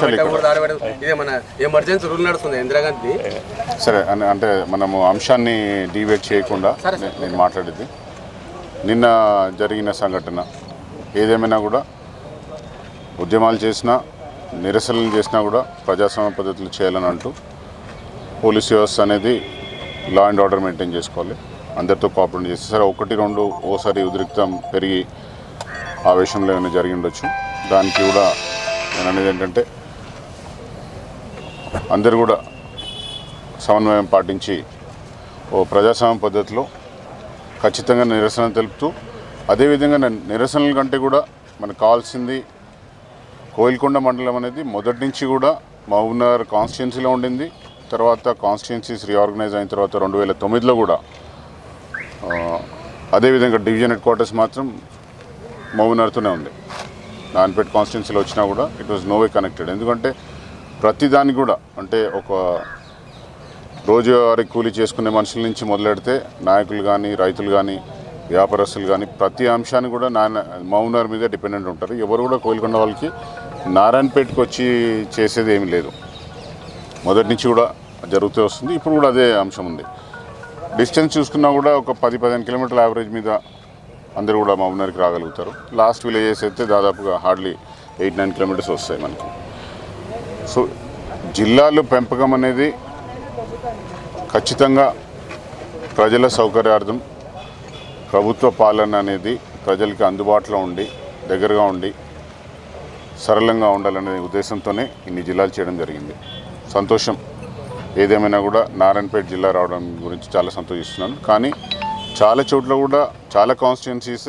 ఇదే మన emergency rule నడుస్తుంది ఇందిరాగాంధీ సరే అని అంటే మనము అంశాన్ని డివేట్ చేయకుండా నేను మాట్లాడేది. నిన్న జరిగిన సంఘటన. ఏదేమైనా కూడా ఉద్యమాలు చేసినా నిరసనలు చేసినా కూడా ప్రజాస్వామ్య పద్ధతులు చేయాలని అంటూ పోలీస్ వ్యవస్థ అనేది లా అండ్ ఆర్డర్ మెయింటైన్ చేసుకోవాలి. అందరితో కోఆపరేట్ చేస్తే సరే ఒకటి రెండు ఓసారి ఉద్రిక్తం పెరిగి ఆవేశంలో ఏమైనా జరిగి ఉండొచ్చు. దానికి కూడా నేను అనేది ఏంటంటే అందరు కూడా సమన్వయం పాటించి ఓ ప్రజాస్వామ్య పద్ధతిలో ఖచ్చితంగా నిరసన తెలుపుతూ అదేవిధంగా నిరసనల కంటే కూడా మనకు కావాల్సింది కోయిల్కొండ మండలం అనేది మొదటి నుంచి కూడా మహబూబ్నగర్ కాన్స్టిట్యున్సీలో ఉండింది. తర్వాత కాన్స్టిట్యున్సీస్ రీఆర్గనైజ్ అయిన తర్వాత రెండు వేల తొమ్మిదిలో కూడా అదేవిధంగా డివిజన్ హెడ్ క్వార్టర్స్ మాత్రం మహబూబ్నగర్తోనే ఉంది. నాన్పేట్ కాన్స్టిట్యున్సీలో వచ్చినా కూడా it was no way connected. ఎందుకంటే ప్రతి దానికి కూడా అంటే ఒక రోజువారీ కూలీ చేసుకునే మనుషుల నుంచి మొదలెడితే నాయకులు కానీ రైతులు కానీ వ్యాపారస్తులు కానీ ప్రతి అంశాన్ని కూడా నాయన మౌనర్ మీద డిపెండెంట్ ఉంటారు. ఎవరు కూడా కోయిల్కొండ వాళ్ళకి నారాయణపేటకు వచ్చి చేసేది ఏమీ లేదు. మొదటి నుంచి కూడా జరుగుతూ వస్తుంది. ఇప్పుడు కూడా అదే అంశం ఉంది. డిస్టెన్స్ చూసుకున్నా కూడా ఒక పది పదిహేను కిలోమీటర్ల యావరేజ్ మీద అందరూ కూడా మౌనర్కి రాగలుగుతారు. లాస్ట్ విలేజెస్ అయితే దాదాపుగా హార్డ్లీ ఎయిట్ నైన్ కిలోమీటర్స్ వస్తాయి మనకి. సో జిల్లాలు పెంపకం అనేది ఖచ్చితంగా ప్రజల సౌకర్యార్థం ప్రభుత్వ పాలన అనేది ప్రజలకి అందుబాటులో ఉండి దగ్గరగా ఉండి సరళంగా ఉండాలనే ఉద్దేశంతోనే ఇన్ని జిల్లాలు చేయడం జరిగింది. సంతోషం. ఏదేమైనా కూడా నారాయణపేట జిల్లా రావడం గురించి చాలా సంతోషిస్తున్నాను. కానీ చాలా చోట్ల కూడా చాలా కాన్స్టిట్యున్సీస్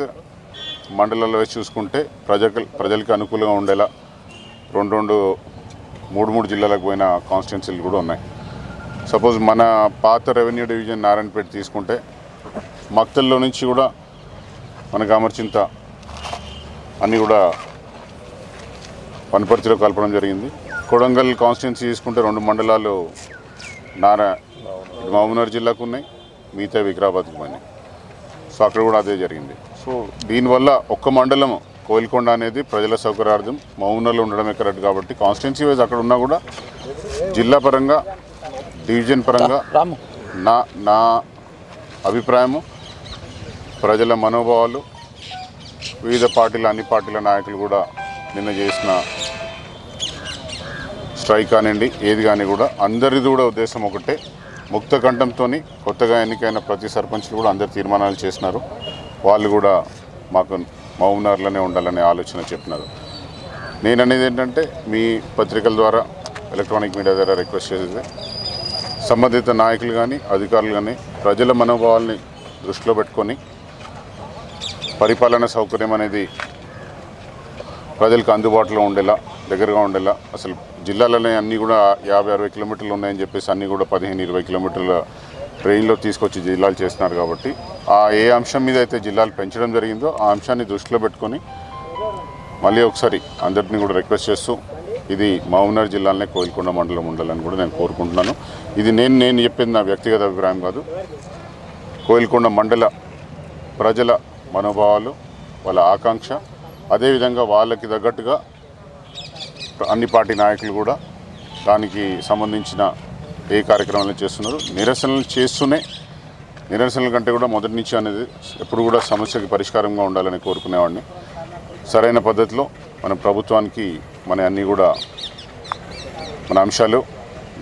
మండలాల్లో చూసుకుంటే ప్రజలకు ప్రజలకి అనుకూలంగా ఉండేలా రెండు రెండు మూడు మూడు జిల్లాలకు పోయిన కాన్స్టిట్యున్సీలు కూడా ఉన్నాయి. సపోజ్ మన పాత రెవెన్యూ డివిజన్ నారాయణపేట తీసుకుంటే మక్తల్లో నుంచి కూడా మనకు అమర్చింత అన్నీ కూడా వనపర్తిలో కలపడం జరిగింది. కొడంగల్ కాన్స్టిట్యున్సీ తీసుకుంటే రెండు మండలాలు నారా మహబూబ్నగర్ జిల్లాకు ఉన్నాయి మిగతా వికారాబాద్కి పోయినాయి. సో అక్కడ కూడా అదే జరిగింది. సో దీనివల్ల ఒక్క మండలం కోయిల్కొండ అనేది ప్రజల సౌకర్యార్థం. మౌనలో ఉండడమే కరెక్ట్ కాబట్టి కాన్స్టిట్యున్సీ వైజ్ అక్కడ ఉన్నా కూడా జిల్లా పరంగా డివిజన్ పరంగా నా నా అభిప్రాయము ప్రజల మనోభావాలు వివిధ పార్టీల అన్ని పార్టీల నాయకులు కూడా నిన్న చేసిన స్ట్రైక్ కానివ్వండి ఏది కానీ కూడా అందరిది కూడా ఉద్దేశం ఒకటే. ముక్త కంఠంతో కొత్తగా ఎన్నికైన ప్రతి సర్పంచ్లు కూడా అందరు తీర్మానాలు చేసినారు. వాళ్ళు కూడా మాకు మౌనార్లోనే ఉండాలనే ఆలోచన చెప్పినారు. నేను అనేది ఏంటంటే మీ పత్రికల ద్వారా ఎలక్ట్రానిక్ మీడియా ద్వారా రిక్వెస్ట్ చేసేది సంబంధిత నాయకులు కానీ అధికారులు కానీ ప్రజల మనోభావాల్ని దృష్టిలో పెట్టుకొని పరిపాలన సౌకర్యం అనేది ప్రజలకు అందుబాటులో ఉండేలా దగ్గరగా ఉండేలా అసలు జిల్లాలనే అన్నీ కూడా యాభై అరవై కిలోమీటర్లు ఉన్నాయని చెప్పేసి అన్నీ కూడా పదిహేను ఇరవై కిలోమీటర్ల ట్రైన్లో తీసుకొచ్చి జిల్లాలు చేస్తున్నారు కాబట్టి ఆ ఏ అంశం మీద అయితే జిల్లాలు పెంచడం జరిగిందో ఆ అంశాన్ని దృష్టిలో పెట్టుకొని మళ్ళీ ఒకసారి అందరినీ కూడా రిక్వెస్ట్ చేస్తూ ఇది మహబూబ్నగర్ జిల్లాలోనే కోయిల్కొండ మండలం ఉండాలని కూడా నేను కోరుకుంటున్నాను. ఇది నేను నేను చెప్పింది నా వ్యక్తిగత అభిప్రాయం కాదు. కోయిల్కొండ మండల ప్రజల మనోభావాలు వాళ్ళ ఆకాంక్ష అదేవిధంగా వాళ్ళకి తగ్గట్టుగా అన్ని పార్టీ నాయకులు కూడా దానికి సంబంధించిన ఏ కార్యక్రమాలు చేస్తున్నారు? నిరసనలు చేస్తూనే నిరసనల కంటే కూడా మొదటి నుంచి అనేది ఎప్పుడు కూడా సమస్యకి పరిష్కారంగా ఉండాలని కోరుకునేవాడిని. సరైన పద్ధతిలో మన ప్రభుత్వానికి మన అన్నీ కూడా మన అంశాలు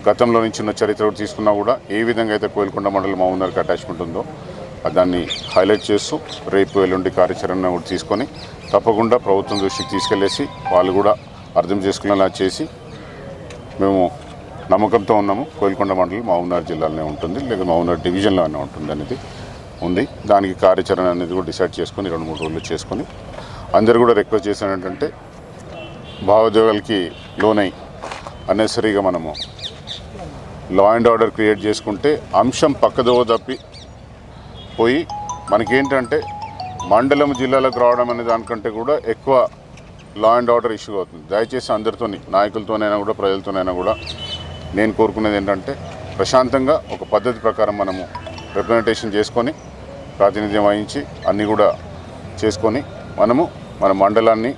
గతంలో నుంచి ఉన్న చరిత్ర తీసుకున్నా కూడా ఏ విధంగా అయితే కోయిల్కొండ మండలం మహబూబ్నగర్కి అటాచ్మెంట్ ఉందో దాన్ని హైలైట్ చేస్తూ రేపు ఎల్లుండి కార్యాచరణ కూడా తీసుకొని తప్పకుండా ప్రభుత్వం దృష్టికి తీసుకెళ్ళేసి వాళ్ళు కూడా అర్థం చేసుకునేలా చేసి మేము నమ్మకంతో ఉన్నాము. కోయిల్కొండ మండలం మహబూబ్నగర్ జిల్లాలోనే ఉంటుంది. లేదా మహబూబ్నగర్ డివిజన్లోనే ఉంటుంది అనేది ఉంది. దానికి కార్యాచరణ అనేది కూడా డిసైడ్ చేసుకొని రెండు మూడు రోజులు చేసుకొని అందరు కూడా రిక్వెస్ట్ చేసిన ఏంటంటే భావోద్యోగాలకి లోనై అన్నెసరీగా మనము లా అండ్ ఆర్డర్ క్రియేట్ చేసుకుంటే అంశం పక్కదోవ తప్పి పోయి మనకేంటంటే మండలం జిల్లాలకు రావడం అనే దానికంటే కూడా ఎక్కువ లా అండ్ ఆర్డర్ ఇష్యూ అవుతుంది. దయచేసి అందరితోని నాయకులతోనైనా కూడా ప్రజలతోనైనా కూడా నేను కోరుకునేది ఏంటంటే ప్రశాంతంగా ఒక పద్ధతి ప్రకారం మనము రిప్రజెంటేషన్ చేసుకొని ప్రాతినిధ్యం వహించి అన్నీ కూడా చేసుకొని మనము మన మండలాన్ని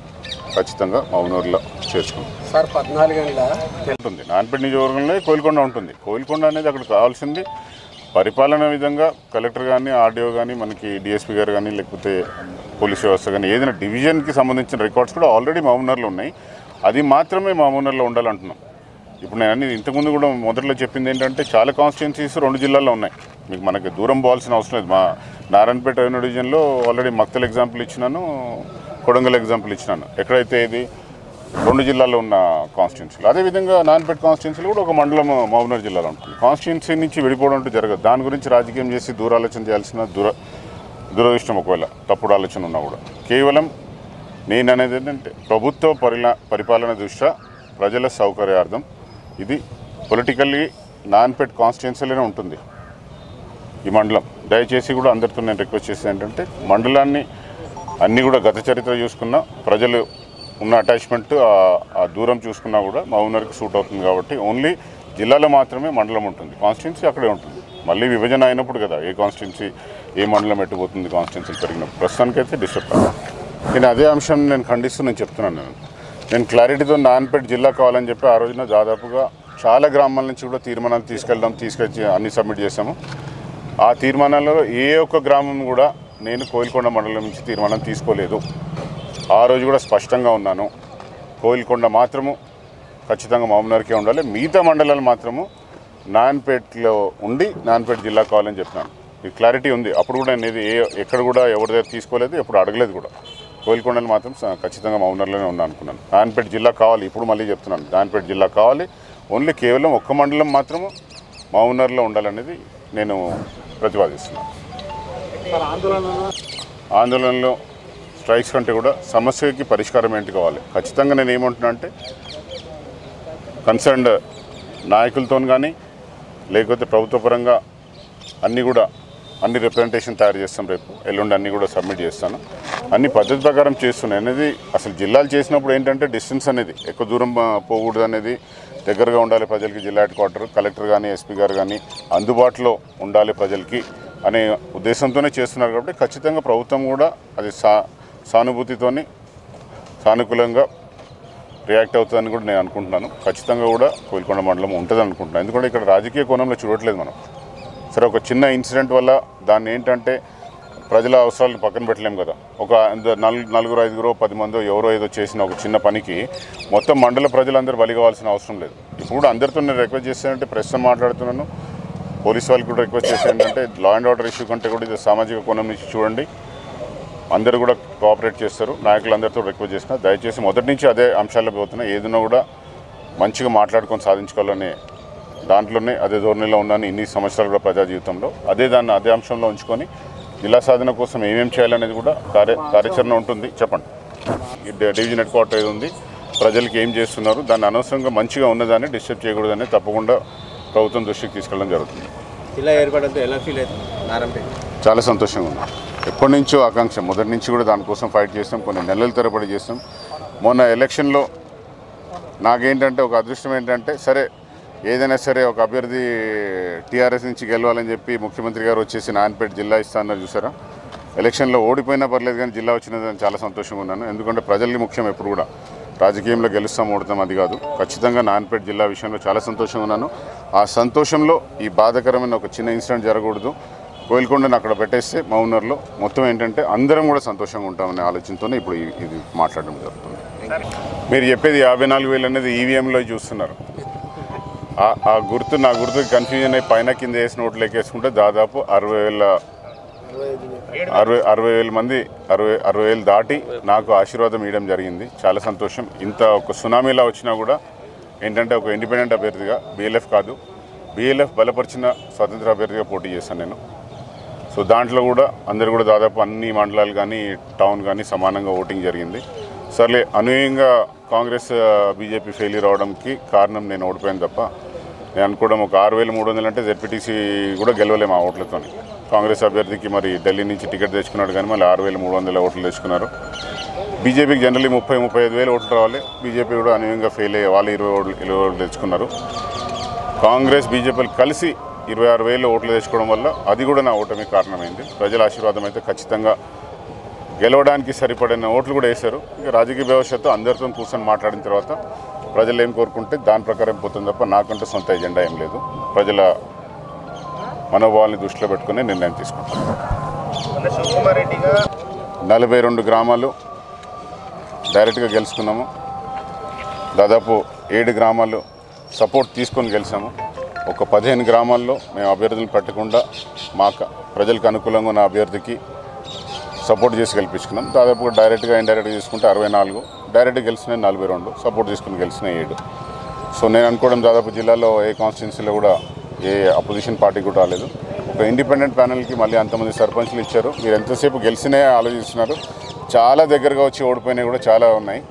ఖచ్చితంగా మౌనూరులో చేర్చుకుంటాం. సార్ పద్నాలుగు గంటల ఉంటుంది. నాన్పేట నియోజకవర్గంలో కోయిల్కొండ ఉంటుంది. కోయిల్కొండ అనేది అక్కడ కావాల్సింది పరిపాలన విధంగా కలెక్టర్ కానీ ఆర్డీఓ కానీ మనకి డిఎస్పీ గారు కానీ లేకపోతే పోలీస్ వ్యవస్థ కానీ ఏదైనా డివిజన్కి సంబంధించిన రికార్డ్స్ కూడా ఆల్రెడీ మామూనర్లో ఉన్నాయి. అది మాత్రమే మామూనర్లో ఉండాలంటున్నాం. ఇప్పుడు నేను అన్ని ఇంతకుముందు కూడా మొదట్లో చెప్పింది ఏంటంటే చాలా కాన్స్టిట్యున్సీస్ రెండు జిల్లాల్లో ఉన్నాయి. మీకు మనకి దూరం పోవాల్సిన అవసరం లేదు. మా నారాయణపేట రెవెన్యూ డివిజన్లో ఆల్రెడీ మక్తల్ ఎగ్జాంపుల్ ఇచ్చినాను కొడంగల్ ఎగ్జాంపుల్ ఇచ్చినాను. ఎక్కడైతే ఇది రెండు జిల్లాల్లో ఉన్న కాన్స్టిట్యున్సీలు అదేవిధంగా నారాయణపేట కాన్స్టిట్యున్సీలు కూడా ఒక మండలం మహబూబ్నగర్ జిల్లాలో ఉంటుంది. కాన్స్టిట్యున్సీ నుంచి విడిపోవడం అంటూ జరగదు. దాని గురించి రాజకీయం చేసి దూరాలోచన చేయాల్సిన దూర దురదృష్టం ఒకవేళ తప్పుడు ఆలోచన ఉన్నా కూడా. కేవలం నేను అనేది ఏంటంటే ప్రభుత్వ పరిలా పరిపాలన దృష్ట్యా ప్రజల సౌకర్యార్థం ఇది పొలిటికల్లీ నాన్పేట్ కాన్స్టిట్యున్సీలోనే ఉంటుంది. ఈ మండలం. దయచేసి కూడా అందరితో నేను రిక్వెస్ట్ చేసేది ఏంటంటే మండలాన్ని అన్నీ కూడా గత చరిత్ర చూసుకున్నా ప్రజలు ఉన్న అటాచ్మెంట్ ఆ దూరం చూసుకున్నా కూడా మా ఓనర్కి సూట్ అవుతుంది కాబట్టి ఓన్లీ జిల్లాలో మాత్రమే మండలం ఉంటుంది. కాన్స్టిట్యున్సీ అక్కడే ఉంటుంది. మళ్ళీ విభజన అయినప్పుడు కదా ఏ కాన్స్టిట్యున్సీ ఏ మండలం ఎట్టుపోతుంది కాన్స్టిట్యున్సీ పెరిగినప్పుడు. ప్రస్తుతానికైతే డిస్టర్బ్ కాదు. నేను అదే అంశం నేను ఖండిస్తూ నేను చెప్తున్నాను నేను. నేను క్లారిటీతో నాన్పేట జిల్లా కావాలని చెప్పి ఆ రోజున దాదాపుగా చాలా గ్రామాల నుంచి కూడా తీర్మానాలు తీసుకెళ్ళడం తీసుకొచ్చి అన్ని సబ్మిట్ చేశాము. ఆ తీర్మానాల్లో ఏ ఒక్క గ్రామం కూడా నేను కోయిల్కొండ మండలం నుంచి తీర్మానం తీసుకోలేదు. ఆ రోజు కూడా స్పష్టంగా ఉన్నాను. కోయిల్కొండ మాత్రము ఖచ్చితంగా మహబూబ్నగర్కే ఉండాలి. మిగతా మండలాలు మాత్రము నాన్పేట్లో ఉండి నాన్పేట జిల్లా కావాలని చెప్పినాను. ఈ క్లారిటీ ఉంది. అప్పుడు కూడా నేను ఏ ఎక్కడ కూడా ఎవరి దగ్గర తీసుకోలేదు ఎప్పుడు అడగలేదు కూడా. కోయిల్కొండలు మాత్రం ఖచ్చితంగా ఖచ్చితంగా మౌనర్లోనే ఉన్నా అనుకున్నాను. దానిపేట జిల్లా కావాలి ఇప్పుడు మళ్ళీ చెప్తున్నాను. దానిపేట జిల్లా కావాలి ఓన్లీ కేవలం ఒక్క మండలం మాత్రము మౌనర్లో ఉండాలనేది నేను ప్రతిపాదిస్తున్నాను. ఆందోళనలో స్ట్రైక్స్ కంటే కూడా సమస్యకి పరిష్కారం ఏంటి కావాలి? ఖచ్చితంగా నేను ఏమంటున్నా అంటే కన్సర్న్డ్ నాయకులతో కానీ లేకపోతే ప్రభుత్వపరంగా అన్నీ కూడా అన్ని రిప్రజెంటేషన్ తయారు చేస్తాం రేపు. ఎల్లుండి అన్నీ కూడా సబ్మిట్ చేస్తాను. అన్ని పద్ధతి ప్రకారం చేస్తున్నాయి. అనేది అసలు జిల్లాలు చేసినప్పుడు ఏంటంటే డిస్టెన్స్ అనేది ఎక్కువ దూరం పోకూడదు అనేది దగ్గరగా ఉండాలి ప్రజలకి జిల్లా హెడ్ క్వార్టర్. కలెక్టర్ కానీ ఎస్పీ గారు కానీ అందుబాటులో ఉండాలి ప్రజలకి అనే ఉద్దేశంతోనే చేస్తున్నారు కాబట్టి ఖచ్చితంగా ప్రభుత్వం కూడా అది సా సానుభూతితోని సానుకూలంగా రియాక్ట్ అవుతుందని కూడా నేను అనుకుంటున్నాను. ఖచ్చితంగా కూడా కోయిల్కొండ మండలం ఉంటుంది అనుకుంటున్నాను. ఎందుకంటే ఇక్కడ రాజకీయ కోణంలో చూడట్లేదు మనం. సరే ఒక చిన్న ఇన్సిడెంట్ వల్ల దాన్ని ఏంటంటే ప్రజల అవసరాలను పక్కన పెట్టలేము కదా. ఒక నలు నలుగురు ఐదుగురో పది మందో ఎవరో ఏదో చేసిన ఒక చిన్న పనికి మొత్తం మండల ప్రజలందరూ బలి కావాల్సిన అవసరం లేదు. ఇప్పుడు కూడా అందరితో నేను రిక్వెస్ట్ చేశానంటే ప్రస్తుతం మాట్లాడుతున్నాను. పోలీస్ వాళ్ళకి కూడా రిక్వెస్ట్ చేసేది ఏంటంటే లా అండ్ ఆర్డర్ ఇష్యూ కంటే కూడా ఇది సామాజిక కోణం నుంచి చూడండి. అందరూ కూడా కోఆపరేట్ చేస్తారు. నాయకులందరితో రిక్వెస్ట్ చేసిన దయచేసి మొదటి నుంచి అదే అంశాల్లో పోతున్నా. ఏదైనా కూడా మంచిగా మాట్లాడుకొని సాధించుకోవాలనే దాంట్లోనే అదే ధోరణిలో ఉన్నాను ఇన్ని సంవత్సరాలు కూడా ప్రజా జీవితంలో. అదే దాన్ని అదే అంశంలో ఉంచుకొని జిల్లా సాధన కోసం ఏమేమి చేయాలనేది కూడా కార్య కార్యాచరణ ఉంటుంది. చెప్పండి. డివిజన్ హెడ్ క్వార్టర్ ఏది ఉంది? ప్రజలకి ఏం చేస్తున్నారు? దాన్ని అనవసరంగా మంచిగా ఉన్నదాన్ని డిస్టర్బ్ చేయకూడదని తప్పకుండా ప్రభుత్వం దృష్టికి తీసుకెళ్ళడం జరుగుతుంది. ఇలా ఏర్పడంతో ఎలా ఫీల్ అవుతుంది? చాలా సంతోషంగా ఉంది. ఎప్పటి నుంచో ఆకాంక్ష మొదటి నుంచి కూడా దానికోసం ఫైట్ చేస్తాం కొన్ని నెలల తరబడి చేస్తాం. మొన్న ఎలక్షన్లో నాకేంటంటే ఒక అదృష్టం ఏంటంటే సరే ఏదైనా సరే ఒక అభ్యర్థి టీఆర్ఎస్ నుంచి గెలవాలని చెప్పి ముఖ్యమంత్రి గారు వచ్చేసి నాన్పేట జిల్లా ఇస్తానన్నారు చూసారా? ఎలక్షన్లో ఓడిపోయినా పర్లేదు కానీ జిల్లా వచ్చినదని చాలా సంతోషంగా ఉన్నాను. ఎందుకంటే ప్రజల్ని ముఖ్యం ఎప్పుడు కూడా రాజకీయంలో గెలుస్తాం ఓడతాం అది కాదు. ఖచ్చితంగా నాన్పేట జిల్లా విషయంలో చాలా సంతోషంగా ఉన్నాను. ఆ సంతోషంలో ఈ బాధాకరమైన ఒక చిన్న ఇన్సిడెంట్ జరగకూడదు. కోయిల్కొండను అక్కడ పెట్టేస్తే మౌనర్లో మొత్తం ఏంటంటే అందరం కూడా సంతోషంగా ఉంటామనే ఆలోచనతోనే ఇప్పుడు ఇది మాట్లాడడం జరుగుతుంది. మీరు చెప్పేది యాభై నాలుగు వేలు అనేది ఈవీఎంలో చూస్తున్నారు. ఆ- గుర్తు నా గుర్తు కన్ఫ్యూజన్ అయి పైన కింద వేసిన ఓట్లు ఎక్కేసుకుంటే దాదాపు అరవై వేల అరవై అరవై వేల మంది అరవై అరవై వేలు దాటి నాకు ఆశీర్వాదం ఇవ్వడం జరిగింది. చాలా సంతోషం. ఇంత ఒక సునామీలా వచ్చినా కూడా ఏంటంటే ఒక ఇండిపెండెంట్ అభ్యర్థిగా బిఎల్ఎఫ్ కాదు బిఎల్ఎఫ్ బలపరిచిన స్వతంత్ర అభ్యర్థిగా పోటీ చేశాను నేను. సో దాంట్లో కూడా అందరు కూడా దాదాపు అన్ని మండలాలు కానీ టౌన్ కానీ సమానంగా ఓటింగ్ జరిగింది. సర్లే అనూహ్యంగా కాంగ్రెస్ బీజేపీ ఫెయిల్యూర్ అవడంకి కారణం నేను ఓడిపోయాను తప్ప నేను అనుకోవడం ఒక ఆరు వేల మూడు వందలు అంటే జెడ్పీటీసీ కూడా గెలవలేము ఆ ఓట్లతో కాంగ్రెస్ అభ్యర్థికి మరి ఢిల్లీ నుంచి టికెట్ తెచ్చుకున్నాడు కానీ మళ్ళీ ఆరు వేల మూడు వందల ఓట్లు తెచ్చుకున్నారు. బీజేపీకి జనరల్లీ ముప్పై ముప్పై ఐదు వేలు ఓట్లు రావాలి. బీజేపీ కూడా అనూహ్యంగా ఫెయిల్ అయ్యే వాళ్ళు ఇరవై ఓట్లు ఇరవై ఓట్లు తెచ్చుకున్నారు. కాంగ్రెస్ బీజేపీలు కలిసి ఇరవై ఆరు వేలు ఓట్లు తెచ్చుకోవడం వల్ల అది కూడా నా ఓటమి కారణమైంది. ప్రజల ఆశీర్వాదం అయితే ఖచ్చితంగా గెలవడానికి సరిపడిన ఓట్లు కూడా వేశారు. ఇక రాజకీయ భవిష్యత్తు అందరితో కూర్చొని మాట్లాడిన తర్వాత ప్రజలు ఏం కోరుకుంటే దాని ప్రకారం పోతుంది తప్ప నాకంటూ సొంత ఎజెండా ఏం లేదు. ప్రజల మనోభావాల్ని దృష్టిలో పెట్టుకుని నిర్ణయం తీసుకుంటాం నలభై రెండు గ్రామాలు డైరెక్ట్గా గెలుచుకున్నాము. దాదాపు ఏడు గ్రామాలు సపోర్ట్ తీసుకొని గెలిచాము. ఒక పదిహేను గ్రామాల్లో మేము అభ్యర్థులను పెట్టకుండా మా ప్రజలకు అనుకూలంగా ఉన్న అభ్యర్థికి సపోర్ట్ చేసి గెలిపించుకున్నాం. దాదాపుగా డైరెక్ట్గా ఇండైరెక్ట్గా తీసుకుంటే అరవై నాలుగు. డైరెక్ట్గా గెలిచిన నలభై రెండు సపోర్ట్ తీసుకుని గెలిచిన ఏడు. సో నేను అనుకోవడం దాదాపు జిల్లాలో ఏ కాన్స్టిట్యున్సీలో కూడా ఏ అపోజిషన్ పార్టీ కూడా రాలేదు. ఒక ఇండిపెండెంట్ ప్యానెల్కి మళ్ళీ అంతమంది సర్పంచ్లు ఇచ్చారు. మీరు ఎంతసేపు గెలిచినే ఆలోచిస్తున్నారు. చాలా దగ్గరగా వచ్చి ఓడిపోయినవి కూడా చాలా ఉన్నాయి.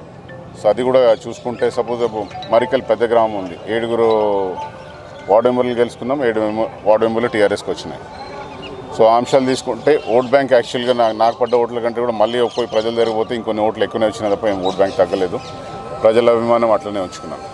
సో అది కూడా చూసుకుంటే సపోజ్ మరికల్ పెద్ద గ్రామం ఉంది. ఏడుగురు వార్డు మెంబర్లు గెలుచుకున్నాం ఏడు మెంబర్ వార్డు మెంబర్లు టీఆర్ఎస్కి వచ్చినాయి. సో ఆ అంశాలు తీసుకుంటే ఓట్ బ్యాంక్ యాక్చువల్గా నాకు నాకు పడ్డ ఓట్ల కంటే కూడా మళ్ళీ పోయి ప్రజల దగ్గర పోతే ఇంకొన్ని ఓట్లు ఎక్కువనే వచ్చిన తప్ప ఏం ఓట్ బ్యాంక్ తగ్గలేదు. ప్రజల అభిమానం అట్లనే ఉంచుకున్నాను